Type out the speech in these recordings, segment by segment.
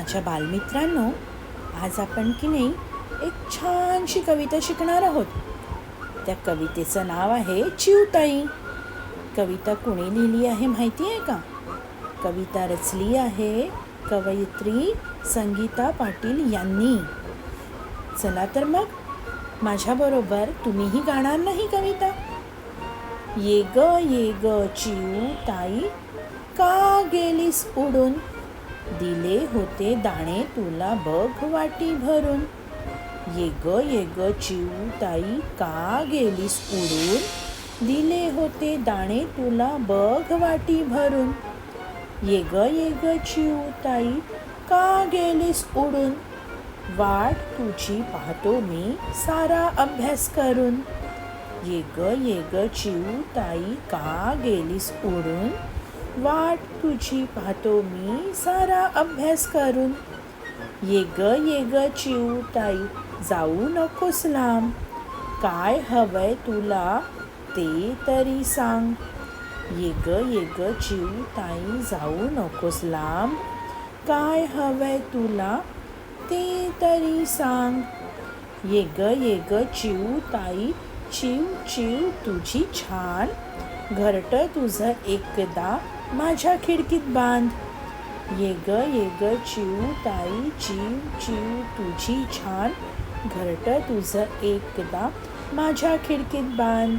माझ्या बालमित्रांनो आज आपण की नाही एक छानशी कविता शिकणार आहोत. त्या कवितेचं नाव आहे चिवताई. कविता कुणी लिहिली आहे माहिती आहे का? कविता रचली आहे कवयित्री संगीता पाटील यांनी. चला तर मग माझ्याबरोबर तुम्हीही गाणार नाही कविता. ये ग ये ग चिऊ ताई का गेलीस उडून? दिले होते दाणे तुला बघ वाटी भरून. ये ग ये ग चिऊ ताई का गेलीस उडून? दिले होते दाणे तुला बघ वाटी भरून. ये ग ये ग चिऊ ताई का गेलीस उडून? वाट तुझी पाहतो मी सारा अभ्यास करून. ये ग ये ग चिऊ ताई का गेलीस उडून? वाट तुझी पाहतो मी सारा अभ्यास करून. ये ग ये ग चिऊ ताई जाऊ नकोस लांब. काय हवंय तुला ते तरी सांग. ये ग ये ग चिऊ ताई जाऊ नकोस लांब. काय हवंय तुला ते तरी सांग. ये ग ये ग चिऊ ताई चिव चिव तुझी छान. घरट तुझं एकदा माझ्या खिडकीत बांध. ये ग ये ग चिव ताई चिव चिव तुझी छान. घरट तुझं एकदा माझ्या खिडकीत बांध.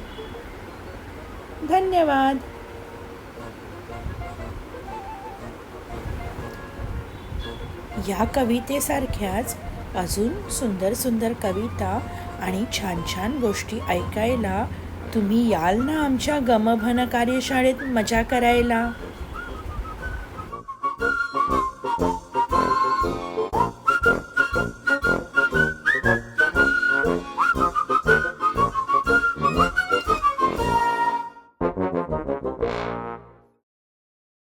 धन्यवाद. या कवितेसारख्याच अजून सुंदर सुंदर कविता आणि छान छान गोष्टी ऐकायला तुम्ही याल ना आमच्या गमभन कार्यशाळेत मजा करायला?